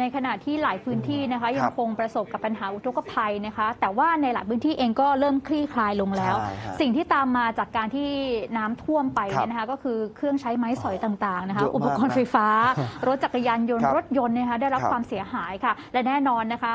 ในขณะที่หลายพื้นที่นะคะคยัรังบคงประสบกับปัญหาอุทกภัยนะคะ แต่ว่าในหลายพื้นที่เองก็เริ่มคลี่คลายลงแล้ว ใช่ฮะสิ่งที่ตามมาจากการที่น้ำท่วมไปครับเนี่ยนะคะก็คือเครื่องใช้ไม้สอยต่างๆนะคะ เยอะมากอุปกรณ์ไฟฟ้า รถจักรยานยนต์ครับรถยนต์เนยนะคะได้รับครับ ความเสียหายค่ะ และแน่นอนนะคะ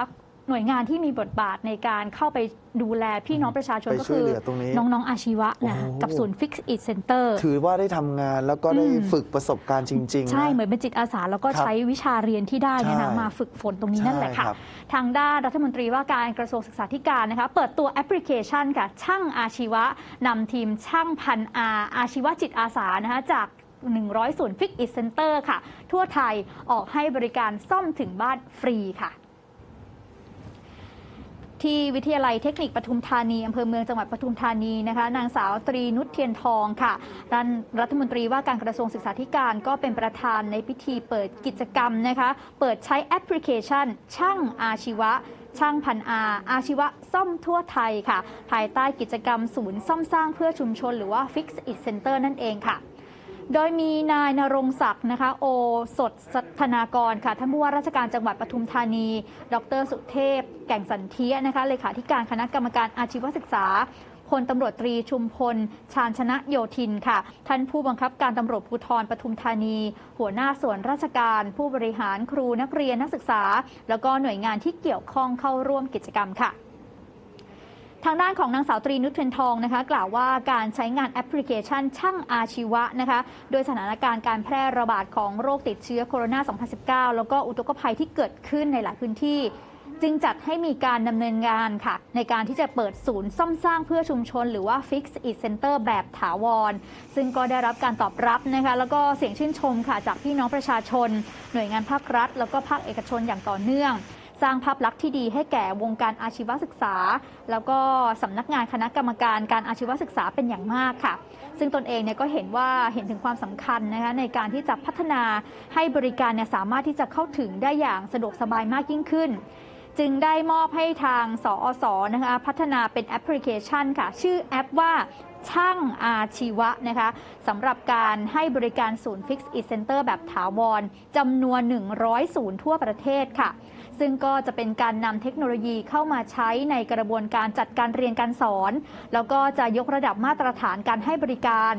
หน่วยงานที่มีบทบาทในการเข้าไปดูแลพี่น้องประชาชนไปก็ช่วยคือเหลือตรงนี้น้องๆอาชีวะนะโอ้ กับศูนย์ Fix It Center ถือว่าได้ทำงานแล้วก็ได้อืม ฝึกประสบการณ์จริง ๆ ใช่นะเหมือนเป็นจิตอาสาแล้วก็ครับใช้วิชาเรียนที่ได้เนี่ยนะใช่มาฝึกฝนตรงนี้นั่นแหละค่ะ ใช่ครับทางด้านรัฐมนตรีว่าการกระทรวงศึกษาธิการนะคะ เปิดตัวแอปพลิเคชันค่ะ ช่างอาชีวะนำทีมช่างพันอาอาชีวะจิตอาสานะคะจาก 100 ศูนย์ฟิกอิ c เซ็นเตอร์ค่ะ ทั่วไทยออกให้บริการซ่อมถึงบ้านฟรีค่ะ ที่วิทยาลัยเทคนิคปทุมธานีอำเภอเมืองจังหวัดปทุมธานีนะคะนางสาวตรีนุชเทียนทองค่ะรัฐรัฐมนตรีว่าการกระทรวงศึกษาธิการก็เป็นประธานในพิธีเปิดกิจกรรมนะคะเปิดใช้แอปพลิเคชัน ช่างอาชีวะช่างพันอาอาชีวะซ่อมทั่วไทยค่ะ ภายใต้กิจกรรมศูนย์ซ่อมสร้างเพื่อชุมชน หรือว่า Fix It Center นั่นเองค่ะ โดยมีนายนรงศักดิ์นะคะ โอสดธนากรค่ะท่านผู้ว่าราชการจังหวัดปทุมธานี ดรสุเทพ แก่งสันเทียนะคะเลขาธิการคณะกรรมการอาชีวศึกษาพลตำรวจตรีชุมพล ชาญชนะโยธินค่ะ ท่านผู้บังคับการตำรวจภูธรปทุมธานี หัวหน้าส่วนราชการ ผู้บริหารครูนักเรียนนักศึกษา แล้วก็หน่วยงานที่เกี่ยวข้องเข้าร่วมกิจกรรมค่ะ ทางด้านของนางสาวตรีนุชเทียนทองนะคะ กล่าวว่าการใช้งานแอปพลิเคชันช่างอาชีวะนะคะ โดยสถานการณ์การแพร่ระบาดของโรคติดเชื้อโคโรนา 2019 แล้วก็อุทกภัยที่เกิดขึ้นในหลายพื้นที่จึงจัดให้มีการดำเนินงานค่ะ ในการที่จะเปิดศูนย์ซ่อมสร้างเพื่อชุมชน หรือว่า Fix It Center แบบถาวร ซึ่งก็ได้รับการตอบรับนะคะ แล้วก็เสียงชื่นชมค่ะจากพี่น้องประชาชน หน่วยงานภาครัฐ แล้วก็ภาคเอกชนอย่างต่อเนื่อง สร้างภาพลักษณ์ที่ดีให้แก่วงการอาชีวศึกษา แล้วก็สำนักงานคณะกรรมการการอาชีวศึกษาเป็นอย่างมากค่ะ ซึ่งตนเองเนี่ยก็เห็นว่าเห็นถึงความสำคัญนะคะในการที่จะพัฒนาให้บริการเนี่ยสามารถที่จะเข้าถึงได้อย่างสะดวกสบายมากยิ่งขึ้น จึงได้มอบให้ทางสอสนะคะพัฒนาเป็นแอปพลิเคชันค่ะ ชื่อแอปว่า ช่างอาชีวะนะคะสำหรับการให้บริการศูนย์ Fix It Center แบบถาวรจำนวน 100 ศูนย์ทั่วประเทศค่ะ ซึ่งก็จะเป็นการนำเทคโนโลยีเข้ามาใช้ในกระบวนการจัดการเรียนการสอน แล้วก็จะยกระดับมาตรฐานการให้บริการ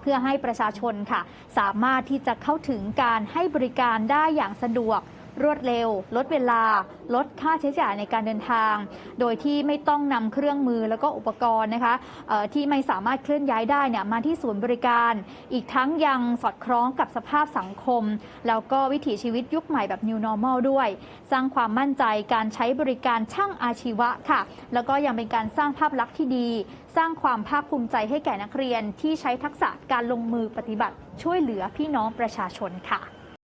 เพื่อให้ประชาชนค่ะ สามารถที่จะเข้าถึงการให้บริการได้อย่างสะดวก รวดเร็ว ลดเวลา ลดค่าใช้จ่ายในการเดินทาง โดยที่ไม่ต้องนำเครื่องมือแล้วก็อุปกรณ์นะคะที่ไม่สามารถเคลื่อนย้ายได้เนี่ยมาที่ศูนย์บริการ อีกทั้งยังสอดคล้องกับสภาพสังคม แล้วก็วิถีชีวิตยุคใหม่แบบ New Normal ด้วย สร้างความมั่นใจการใช้บริการช่างอาชีวะค่ะ แล้วก็ยังเป็นการสร้างภาพลักษณ์ที่ดี สร้างความภาคภูมิใจให้แก่นักเรียนที่ใช้ทักษะการลงมือปฏิบัติช่วยเหลือพี่น้องประชาชนค่ะ